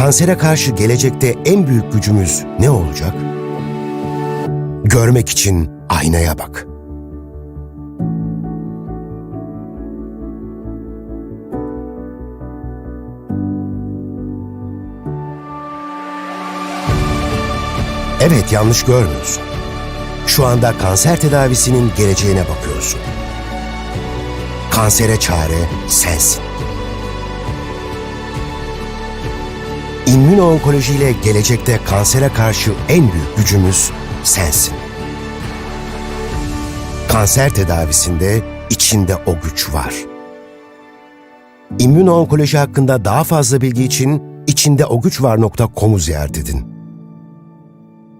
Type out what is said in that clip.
Kansere karşı gelecekte en büyük gücümüz ne olacak? Görmek için aynaya bak. Evet yanlış görmüyorsun. Şu anda kanser tedavisinin geleceğine bakıyorsun. Kansere çare sensin. İmmüno-onkoloji ile gelecekte kansere karşı en büyük gücümüz sensin. Kanser tedavisinde içinde o güç var. İmmüno-onkoloji hakkında daha fazla bilgi için içindeogüçvar.com'u ziyaret edin.